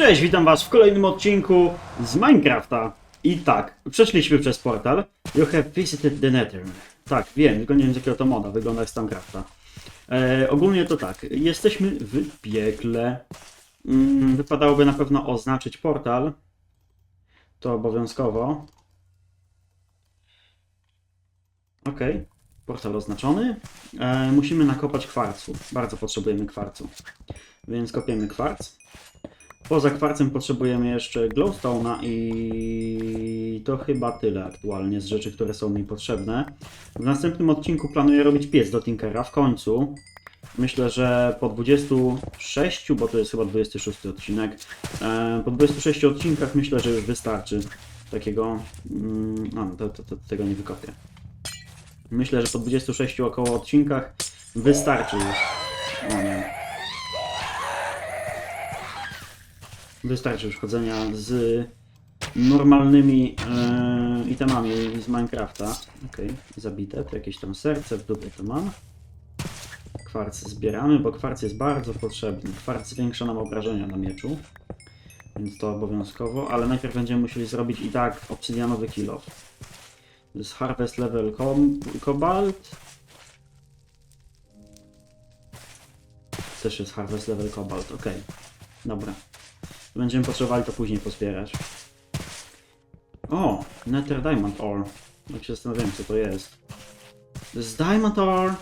Cześć, witam was w kolejnym odcinku z Minecrafta. I tak, przeszliśmy przez portal. You have visited the Nether. Tak, wiem, tylko nie wiem z jakiego to moda, wygląda z Tamcrafta. E, ogólnie to tak, jesteśmy w piekle. Mm, wypadałoby na pewno oznaczyć portal. To obowiązkowo. Okej, portal oznaczony. E, musimy nakopać kwarcu. Bardzo potrzebujemy kwarcu. Więc kopiemy kwarc. Poza kwarcem potrzebujemy jeszcze glowstone'a i to chyba tyle aktualnie z rzeczy, które są mi potrzebne. W następnym odcinku planuję robić piec do Tinkera w końcu. Myślę, że po 26, bo to jest chyba 26 odcinek, e, po 26 odcinkach myślę, że już wystarczy takiego... Mm, a, no, to, to, to, tego nie wykopię. Myślę, że po 26 około odcinkach wystarczy już. O nie. Wystarczy już chodzenia z normalnymi e, itemami z Minecrafta. Okej, zabite. To jakieś tam serce w dupie to mam. Kwarc zbieramy, bo kwarc jest bardzo potrzebny. Kwarc zwiększa nam obrażenia na mieczu. Więc to obowiązkowo, ale najpierw będziemy musieli zrobić i tak obsydianowy kill off. To jest Harvest Level Cobalt. Też jest Harvest Level Cobalt, ok. Dobra. Będziemy potrzebowali to później pozbierać. O! Nether Diamond Ore. Jak się zastanawiam co to jest. To jest Diamond Ore!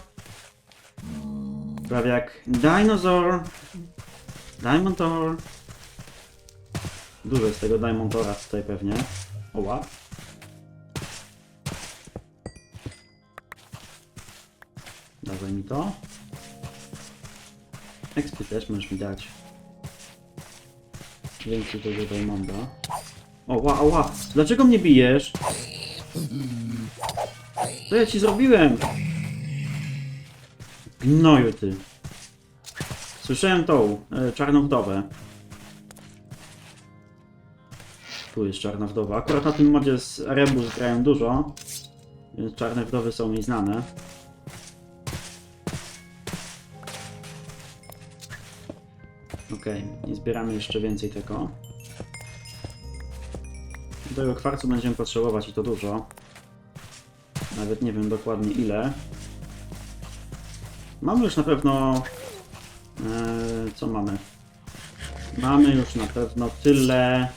Prawie jak Dinosaur! Diamond Ore! Dużo jest tego Diamond Ore'a tutaj pewnie. Oła. Dawaj mi to. XP też możesz mi dać. Więcej tego Diamonda. O, ła, ła! Dlaczego mnie bijesz? Co ja ci zrobiłem? Gnoju ty. Słyszałem tą, e, czarną wdowę. Tu jest czarna wdowa. Akurat na tym modzie z Rebus grają dużo, więc czarne wdowy są mi znane. I zbieramy jeszcze więcej tego. Do tego kwarcu będziemy potrzebować i to dużo. Nawet nie wiem dokładnie ile. Mamy już na pewno... E, co mamy? Mamy już na pewno tyle...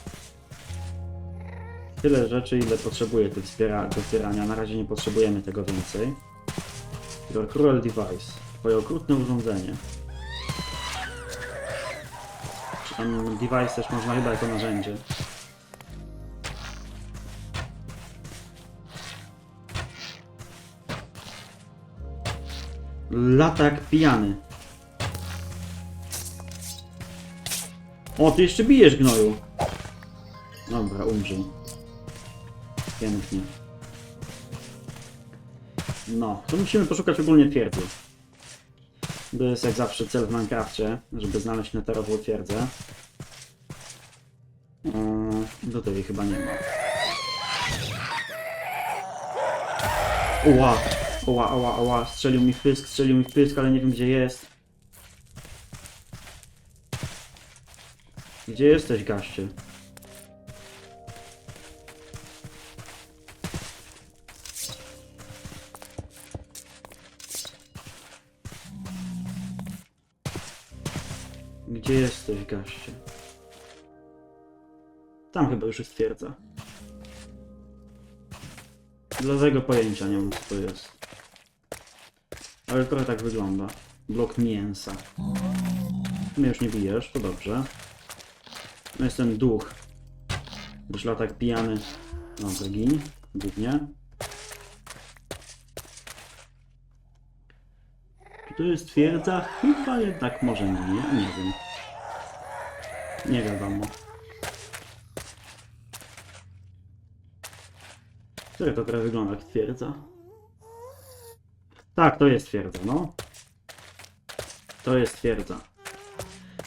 Tyle rzeczy, ile potrzebuję tych zbiera, do zbierania. Na razie nie potrzebujemy tego więcej. Your cruel device. Twoje okrutne urządzenie. Czy tam device też można chyba jako narzędzie. Lata jak pijany. O, ty jeszcze bijesz gnoju. Dobra, umrzyj. Pięknie. No, to musimy poszukać ogólnie twierdzy. To jest jak zawsze cel w Minecrafcie, żeby znaleźć neterową twierdzę. Eee, tutaj jej chyba nie ma. Oła! Oła, oła, oła, strzelił mi w pysk, strzelił mi w pysk, ale nie wiem gdzie jest. Gdzie jesteś, gaście? Gdzie jesteś, gaście? Tam chyba już jest twierdza. Dlatego pojęcia nie mam co to jest. Ale trochę tak wygląda. Blok mięsa. Mnie już nie bijesz, to dobrze. No jest ten duch. Już latak pijany. Dobra, gin. Głównie. Czy to jest twierdza? Chyba jednak może nie. Nie wiem. Nie wiadomo. Które to teraz wygląda jak twierdza? Tak, to jest twierdza, no. To jest twierdza.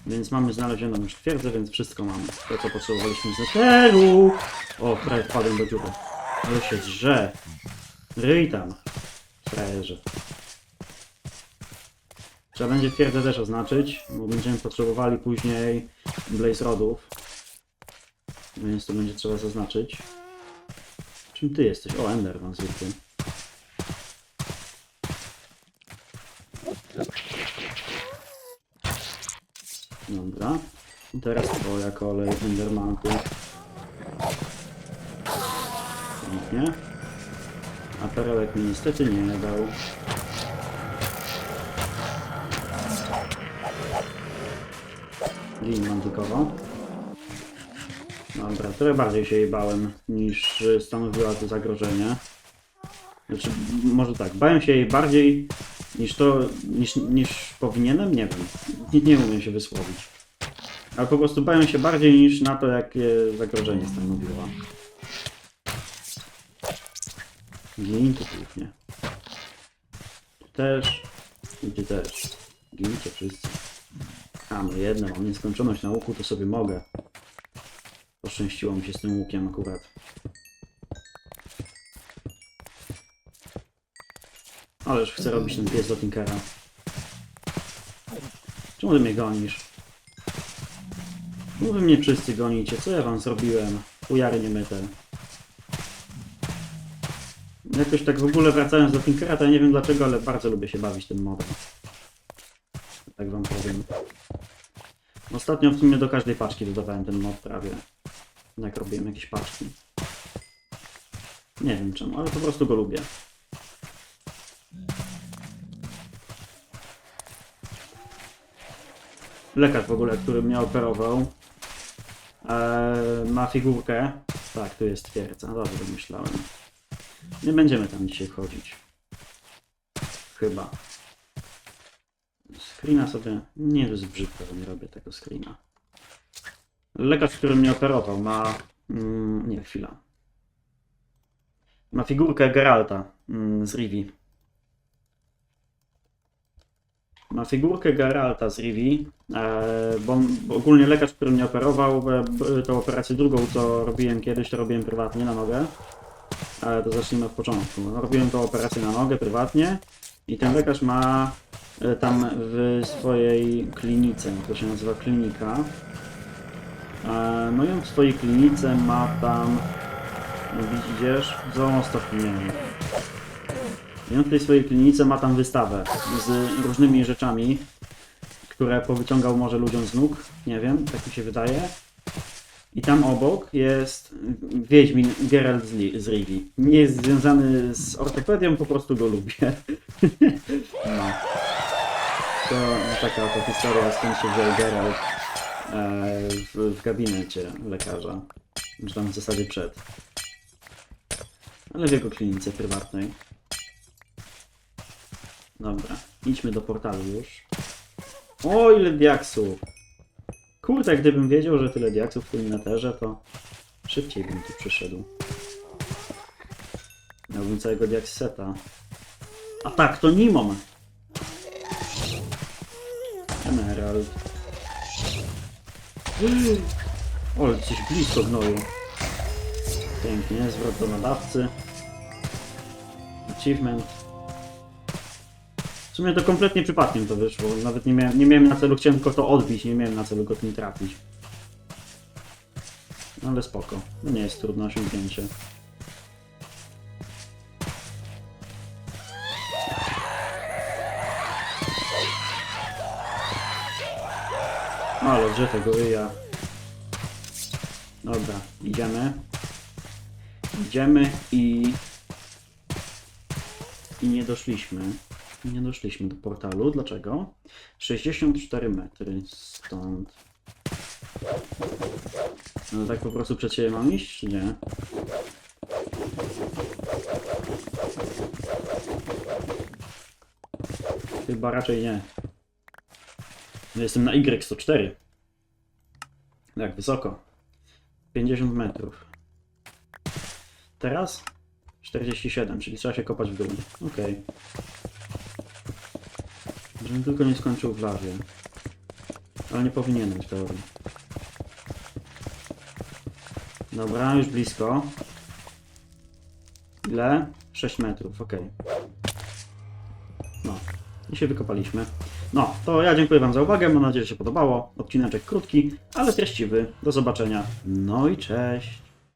Więc mamy znalezioną już twierdzę, więc wszystko mamy. To, co potrzebowaliśmy z Eteru. O, prawie wpadłem do dziury. Ale się drze. Ryj tam. Frajerze. Trzeba będzie twierdzę też oznaczyć, bo będziemy potrzebowali później Blaze Rodów. Więc to będzie trzeba zaznaczyć. Czym ty jesteś? O, Enderman zwykły. Dobra. I teraz twoja kolej Endermanku. Pięknie. A perełek mi niestety nie dał. Lin mantykowo. Dobra, trochę bardziej się jej bałem niż stanowiła to zagrożenie. Znaczy, może tak, bałem się jej bardziej niż to, niż, niż powinienem, nie wiem. Nie, nie umiem się wysłowić. Ale po prostu bałem się bardziej niż na to, jakie zagrożenie stanowiła. Gin tu pięknie. Tu też. I ty też. Gincie wszyscy. A, no jedno, mam nieskończoność na łuku, to sobie mogę. Poszczęściło mi się z tym łukiem akurat. Ależ chcę robić ten pies do Tinkera. Czemu ty mnie gonisz? Wy mnie wszyscy gonicie? Co ja wam zrobiłem? Ujary niemyte. Jakoś tak w ogóle wracając do Tinkera, to ja nie wiem dlaczego, ale bardzo lubię się bawić tym modem. Tak wam powiem. Ostatnio w sumie do każdej paczki dodawałem ten mod prawie. Jak robiłem jakieś paczki. Nie wiem czemu, ale po prostu go lubię. Lekarz w ogóle, który mnie operował, e, ma figurkę. Tak, tu jest twierdza, dobrze myślałem. Nie będziemy tam dzisiaj wchodzić. Chyba. Screena sobie... Nie, jest brzydko, nie robię tego screena. Lekarz, który mnie operował, ma... Mm, nie, chwila. Ma figurkę Geralta mm, z Rivi. Ma figurkę Geralta z Rivi, e, bo, bo ogólnie lekarz, który mnie operował, e, tą operację drugą, co robiłem kiedyś, to robiłem prywatnie na nogę. Ale to zacznijmy od początku. Robiłem tą operację na nogę prywatnie i ten lekarz ma e, tam w swojej klinice, to się nazywa klinika. E, No i on w swojej klinice ma tam, no widzisz, zostaw mnie. I on w tej swojej klinice ma tam wystawę z różnymi rzeczami, które powyciągał może ludziom z nóg, nie wiem, tak mi się wydaje. I tam obok jest Wiedźmin Geralt z Rivi. Nie jest związany z ortopedią, po prostu go lubię. no. To taka to historia, skąd się wziął Geralt w, w gabinecie lekarza. Czy tam w zasadzie przed. Ale w jego klinice prywatnej. Dobra, idźmy do portalu już. O, ile diaksów! Kurde, gdybym wiedział, że tyle diaksów w tym neterze, to szybciej bym tu przyszedł. Miałbym całego diakseta. A tak, to Nimon! Ale coś blisko gnoju. Pięknie, zwrot do nadawcy. Achievement. W sumie to kompletnie przypadkiem to wyszło. Nawet nie miałem, nie miałem na celu, chciałem tylko to odbić, nie miałem na celu go tym trafić. No ale spoko. No nie jest trudne osiągnięcie. Ale gdzie tego ryja? Dobra, idziemy. Idziemy i... I nie doszliśmy. Nie doszliśmy do portalu. Dlaczego? 64 metry stąd. No tak po prostu przed siebie mam iść, czy nie? Chyba raczej nie. No jestem na Y104. Jak wysoko? 50 metrów. Teraz? 47, czyli trzeba się kopać w dół. Okej. Żebym tylko nie skończył w lawie. Ale nie powinienem w teorii. Dobra, już blisko. Ile? 6 metrów, okej. No. I się wykopaliśmy. No, to ja dziękuję Wam za uwagę, mam nadzieję, że się podobało. Odcineczek krótki, ale treściwy. Do zobaczenia. No i cześć.